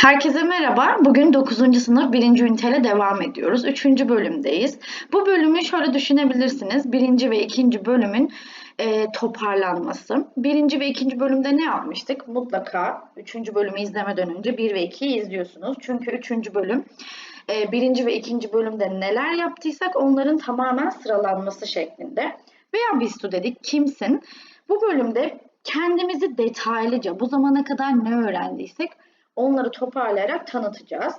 Herkese merhaba. Bugün 9. sınıf 1. üniteyle devam ediyoruz. 3. bölümdeyiz. Bu bölümü şöyle düşünebilirsiniz. 1. ve 2. bölümün e, toparlanması. 1. ve 2. bölümde ne yapmıştık? Mutlaka 3. bölümü izlemeden önce 1 ve 2'yi izliyorsunuz. Çünkü 3. bölüm e, 1. ve 2. bölümde neler yaptıysak onların tamamen sıralanması şeklinde. Veya Bistu dedik kimsin? Bu bölümde kendimizi detaylıca bu zamana kadar ne öğrendiysek onları toparlayarak tanıtacağız.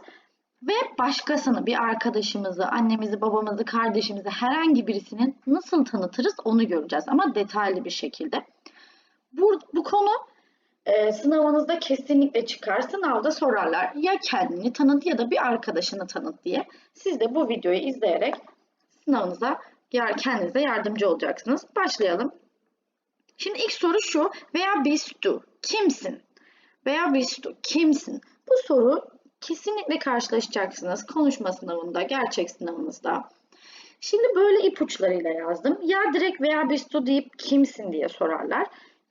Ve başkasını, bir arkadaşımızı, annemizi, babamızı, kardeşimizi, herhangi birisini nasıl tanıtırız onu göreceğiz. Ama detaylı bir şekilde. Bu, bu konu e, sınavınızda kesinlikle çıkar. Sınavda sorarlar ya kendini tanıt ya da bir arkadaşını tanıt diye. Siz de bu videoyu izleyerek sınavınıza kendinize yardımcı olacaksınız. Başlayalım. Şimdi ilk soru şu. Veya biz tu. Kimsin? Veya Vistu kimsin? Bu soru kesinlikle karşılaşacaksınız konuşma sınavında, gerçek sınavınızda. Şimdi böyle ipuçlarıyla yazdım. Ya direkt veya Vistu deyip kimsin diye sorarlar.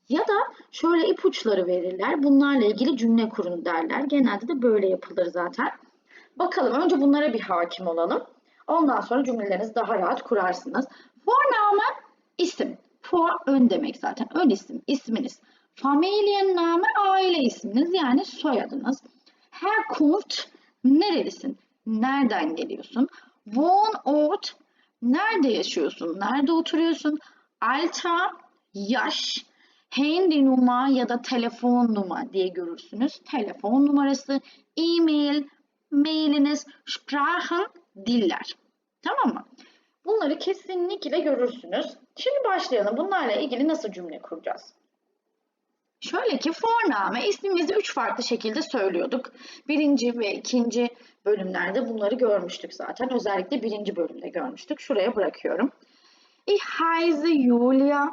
Ya da şöyle ipuçları verirler. Bunlarla ilgili cümle kurun derler. Genelde de böyle yapılır zaten. Bakalım önce bunlara bir hakim olalım. Ondan sonra cümlelerinizi daha rahat kurarsınız. Vorname isim. For ön demek zaten. Ön isim, isminiz. Familienname aile isminiz yani soyadınız. Herkunft nerelisin? Nereden geliyorsun? Wohnort nerede yaşıyorsun? Nerede oturuyorsun? Alter yaş. Handynummer ya da telefon numara diye görürsünüz. Telefon numarası, e-mail, mailiniz, Sprachen, diller. Tamam mı? Bunları kesinlikle görürsünüz. Şimdi başlayalım. Bunlarla ilgili nasıl cümle kuracağız? Şöyle ki forname ismimizi üç farklı şekilde söylüyorduk. Birinci ve ikinci bölümlerde bunları görmüştük zaten. Özellikle birinci bölümde görmüştük. Şuraya bırakıyorum. Ich heiße Julia.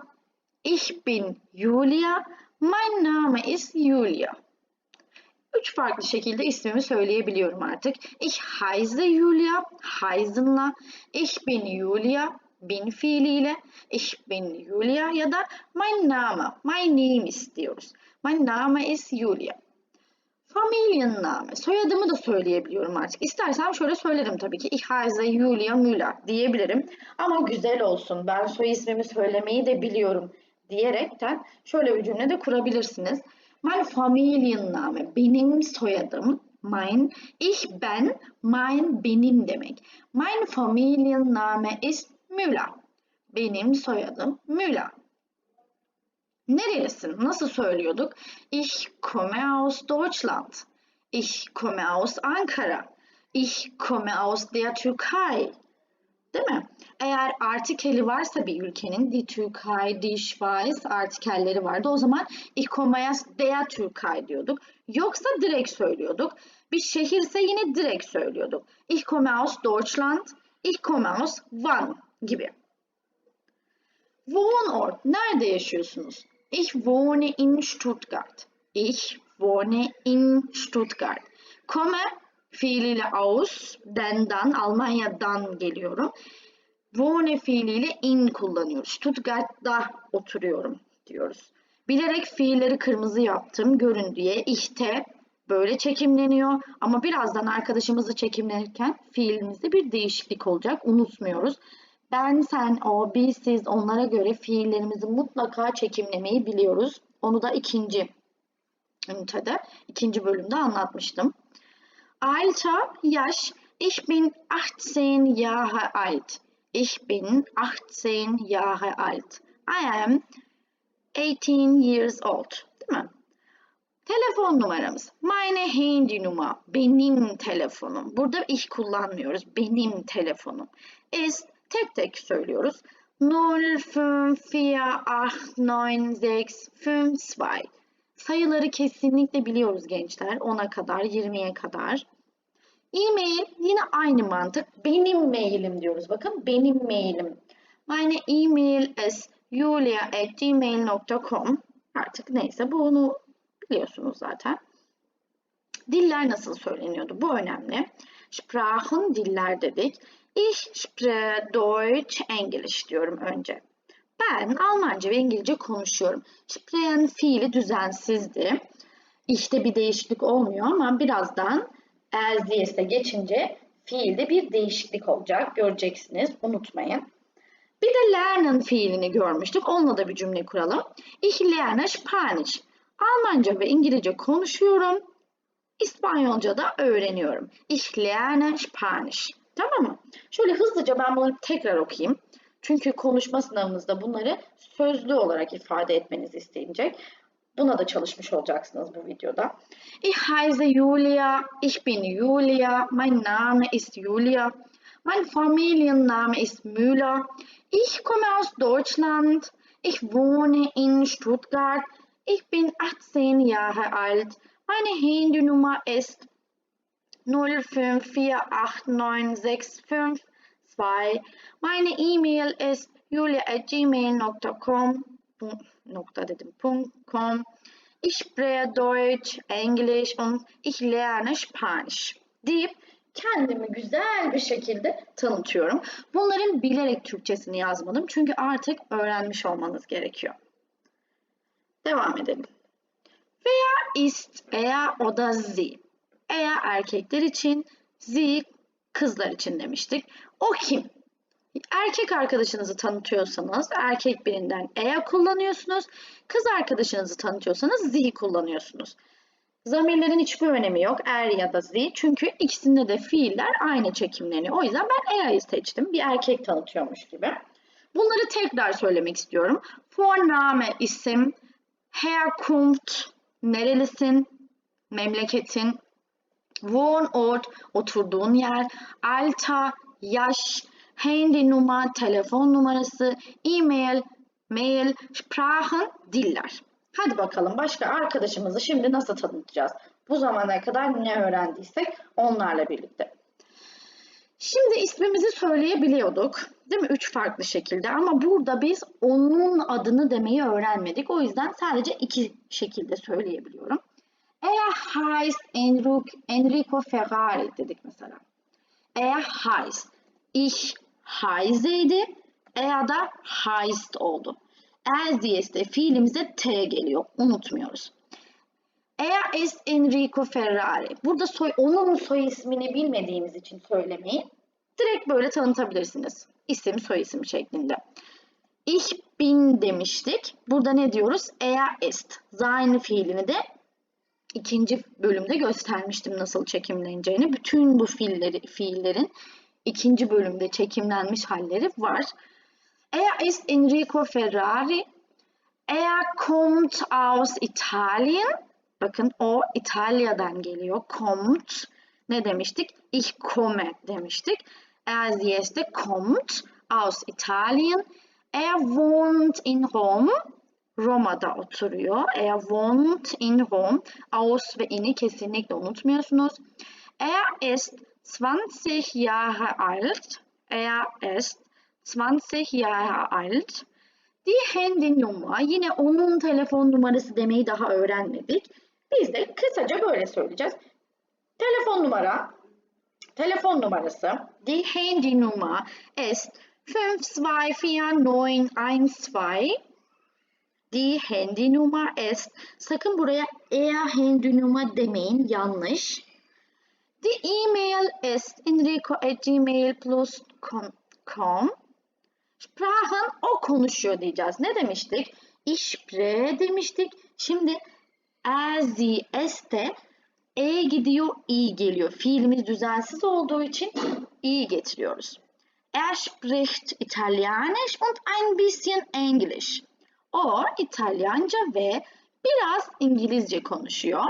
Ich bin Julia. Mein Name ist Julia. Üç farklı şekilde ismimi söyleyebiliyorum artık. Ich heiße Julia, heißen'la. Ich bin Julia, bin fiiliyle ich bin Julia ya da mein Name, my name istiyoruz. My Name is Julia. Familienname, soyadımı da söyleyebiliyorum artık. İstersem şöyle söylerim tabii ki. Ich heiße Julia Müller diyebilirim. Ama güzel olsun, ben soy ismimi söylemeyi de biliyorum diyerekten şöyle bir cümle de kurabilirsiniz. Mein Familienname, benim soyadım mein, ich ben, mein benim demek. Mein Familienname ist Müller. Benim soyadım Müller. Nerelisin? Nasıl söylüyorduk? Ich komme aus Deutschland. Ich komme aus Ankara. Ich komme aus der Türkei. Değil mi? Eğer artikeli varsa bir ülkenin, die Türkei, die Schweiz artikelleri vardı. O zaman ich komme aus der Türkei diyorduk. Yoksa direkt söylüyorduk. Bir şehirse yine direkt söylüyorduk. Ich komme aus Deutschland. Ich komme aus Van gibi. Wohnort. Nerede yaşıyorsunuz? Ich wohne in Stuttgart. Ich wohne in Stuttgart. Komme fiiliyle aus, den'dan, Almanya'dan geliyorum. Wohne fiiliyle in kullanıyoruz. Stuttgart'ta oturuyorum diyoruz. Bilerek fiilleri kırmızı yaptım görün diye. İhte böyle çekimleniyor. Ama birazdan arkadaşımızı çekimlenirken fiilimizde bir değişiklik olacak. Unutmuyoruz. Ben, sen, o, biz, siz onlara göre fiillerimizi mutlaka çekimlemeyi biliyoruz. Onu da ikinci ünitede, ikinci bölümde anlatmıştım. Alter, yaş. Ich bin 18 Jahre alt. Ich bin 18 Jahre alt. I am 18 years old. Değil mi? Telefon numaramız. Meine Handynummer. Benim telefonum. Burada ich kullanmıyoruz. Benim telefonum. Ist tek tek söylüyoruz. 05489652. Sayıları kesinlikle biliyoruz gençler. 10'a kadar, 20'ye kadar. E-mail yine aynı mantık. Benim mailim diyoruz. Bakın benim mailim. Meine e-mail is julia.gmail.com Artık neyse bunu biliyorsunuz zaten. Diller nasıl söyleniyordu? Bu önemli. Sprachen diller dedik. Ich Deutsch, English diyorum önce. Ben Almanca ve İngilizce konuşuyorum. Sprechen fiili düzensizdi. işte bir değişiklik olmuyor ama birazdan diyese geçince fiilde bir değişiklik olacak. Göreceksiniz. Unutmayın. Bir de lernen fiilini görmüştük. Onunla da bir cümle kuralım. Ich lerne Spanisch. Almanca ve İngilizce konuşuyorum. İspanyolca da öğreniyorum. Ich lerne Spanisch. Tamam mı? Şöyle hızlıca ben bunu tekrar okuyayım. Çünkü konuşma sınavımızda bunları sözlü olarak ifade etmenizi isteyecek. Buna da çalışmış olacaksınız bu videoda. Ich heiße Julia, ich bin Julia, mein Name ist Julia, mein Familienname ist Müller, ich komme aus Deutschland, ich wohne in Stuttgart, ich bin 18 Jahre alt, meine Handynummer ist 05489652, meine E-Mail ist julia.gmail.com nokta dedim .com Ich spreche Deutsch, Englisch und ich lerne Spanisch deyip kendimi güzel bir şekilde tanıtıyorum. Bunların bilerek Türkçesini yazmadım çünkü artık öğrenmiş olmanız gerekiyor. Devam edelim. Veya ist, eğer o da sie. Eğer erkekler için, sie kızlar için demiştik. O kim? Erkek arkadaşınızı tanıtıyorsanız erkek birinden eğer kullanıyorsunuz. Kız arkadaşınızı tanıtıyorsanız sie kullanıyorsunuz. Zamirlerin hiçbir önemi yok er ya da sie çünkü ikisinde de fiiller aynı çekimleniyor. O yüzden ben eğer'i seçtim. Bir erkek tanıtıyormuş gibi. Bunları tekrar söylemek istiyorum. Vorname isim, Herkunft, nerelisin, memleketin, Wohnort, oturduğun yer, Alter, yaş, Handynummer, telefon numarası, e-mail, mail, Sprachen, diller. Hadi bakalım başka arkadaşımızı şimdi nasıl tanıtacağız? Bu zamana kadar ne öğrendiysek onlarla birlikte. Şimdi ismimizi söyleyebiliyorduk. Değil mi? Üç farklı şekilde ama burada biz onun adını demeyi öğrenmedik. O yüzden sadece iki şekilde söyleyebiliyorum. Eğer heißt Enrico, Ferrari dedik mesela. Eğer heißt ich heißeydi eğer da heißt oldu. As diyeste fiilimize T geliyor. Unutmuyoruz. Eğer ist Enrico Ferrari. Burada soy, onun soy ismini bilmediğimiz için söylemeyi direkt böyle tanıtabilirsiniz. İsim soy isim şeklinde. Ich bin demiştik. Burada ne diyoruz? Eğer ist. Sein fiilini de ikinci bölümde göstermiştim nasıl çekimleneceğini. Bütün bu fiilleri, fiillerin ikinci bölümde çekimlenmiş halleri var. Er ist Enrico Ferrari. Er kommt aus Italien. Bakın o İtalya'dan geliyor. Kommt. Ne demiştik? Ich komme demiştik. Er sieste kommt aus Italien. Er wohnt in Rom. Roma'da oturuyor. Er wohnt in Rom. Aus ve in'i kesinlikle unutmuyorsunuz. Er ist 20 Jahre alt. Er ist 20 Jahre alt. Die Handynummer. Yine onun telefon numarası demeyi daha öğrenmedik. Biz de kısaca böyle söyleyeceğiz. Telefon numara. Telefon numarası. Die Handynummer ist 524912. Die Handynummer ist. Sakın buraya eğer Handynummer demeyin. Yanlış. Die E-Mail ist enrico.gmail.com Sprachen o konuşuyor diyeceğiz. Ne demiştik? Spreche demiştik. Şimdi er, sie, es'te e gidiyor, i geliyor. Fiilimiz düzensiz olduğu için i getiriyoruz. Er spricht Italienisch und ein bisschen Englisch. O İtalyanca ve biraz İngilizce konuşuyor.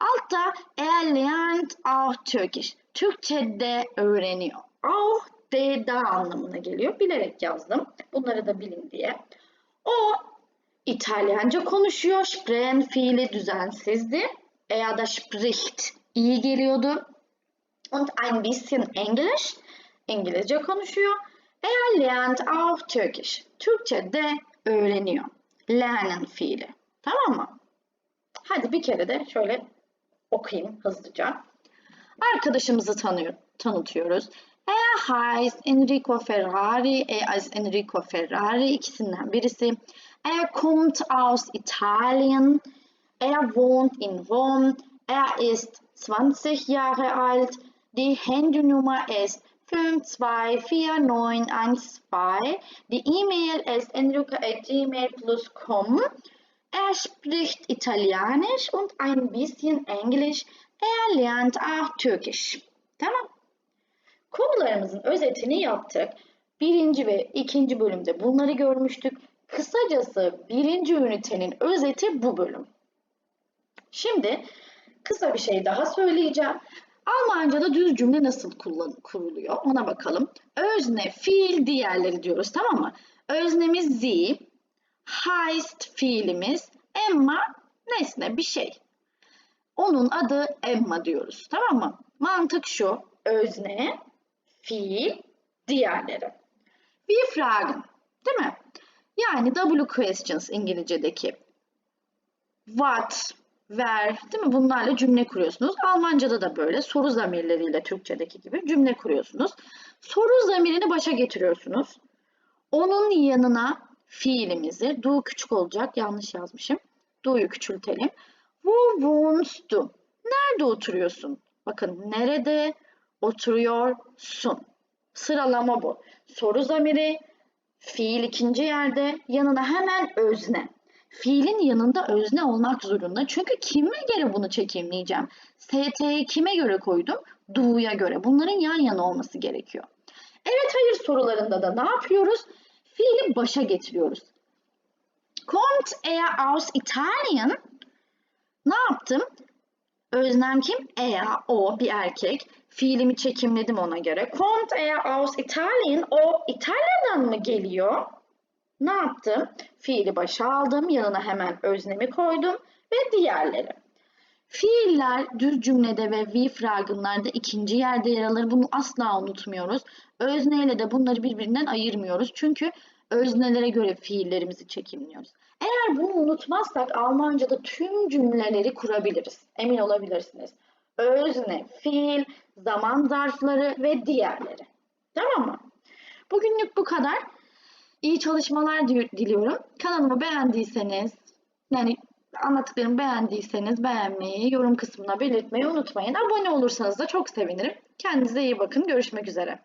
Altta er lernt auch Türkisch. Türkçe de öğreniyor. Auch de da anlamına geliyor. Bilerek yazdım. Bunları da bilin diye. O İtalyanca konuşuyor. Sprechen fiili düzensizdi. Er da spricht iyi geliyordu. Und ein bisschen Englisch. İngilizce konuşuyor. Er lernt auch Türkisch. Türkçe de öğreniyor. Lernen fiili. Tamam mı? Hadi bir kere de şöyle okuyayım hızlıca. Arkadaşımızı tanıyor, tanıtıyoruz. Er heißt Enrico Ferrari, er ist Enrico Ferrari ikisinden birisi. Er kommt aus Italien. Er wohnt in Rom. Er ist 20 Jahre alt. Die Handynummer ist 524912. Die E-Mail ist enrica.gmail.com. Er spricht Italienisch und ein bisschen Englisch. Er lernt auch Türkisch. Tamam. Konularımızın özetini yaptık. Birinci ve ikinci bölümde bunları görmüştük. Kısacası birinci ünitenin özeti bu bölüm. Şimdi kısa bir şey daha söyleyeceğim. Almanca'da düz cümle nasıl kullan kuruluyor ona bakalım. Özne, fiil, diğerleri diyoruz tamam mı? Öznemiz sie, heißt fiilimiz, Emma nesne bir şey. Onun adı Emma diyoruz tamam mı? Mantık şu, özne, fiil, diğerleri. Wir fragen, değil mi? Yani W questions İngilizce'deki. What, where, değil mi? Bunlarla cümle kuruyorsunuz. Almanca'da da böyle soru zamirleriyle Türkçedeki gibi cümle kuruyorsunuz. Soru zamirini başa getiriyorsunuz. Onun yanına fiilimizi, do küçük olacak, yanlış yazmışım. Do'yu küçültelim. Wo wohnst du? Nerede oturuyorsun? Bakın nerede oturuyorsun? Sıralama bu. Soru zamiri, fiil ikinci yerde, yanına hemen özne. Fiilin yanında özne olmak zorunda. Çünkü kime göre bunu çekimleyeceğim? ST'yi kime göre koydum? Do'ya göre. Bunların yan yana olması gerekiyor. Evet hayır sorularında da ne yapıyoruz? Fiili başa getiriyoruz. Kommt er aus Italien? Ne yaptım? Öznem kim? Er, o bir erkek. Fiilimi çekimledim ona göre. Kommt er aus Italien? O İtalya'dan mı geliyor? Ne yaptım? Fiili başa aldım. Yanına hemen öznemi koydum ve diğerleri. Fiiller düz cümlede ve we fragmenlarda ikinci yerde yer alır. Bunu asla unutmuyoruz. Özneyle de bunları birbirinden ayırmıyoruz. Çünkü öznelere göre fiillerimizi çekimliyoruz. Eğer bunu unutmazsak Almanca'da tüm cümleleri kurabiliriz. Emin olabilirsiniz. Özne, fiil, zaman zarfları ve diğerleri. Tamam mı? Bugünlük bu kadar. İyi çalışmalar diliyorum. Kanalımı beğendiyseniz, yani anlattıklarımı beğendiyseniz beğenmeyi, yorum kısmına belirtmeyi unutmayın. Abone olursanız da çok sevinirim. Kendinize iyi bakın. Görüşmek üzere.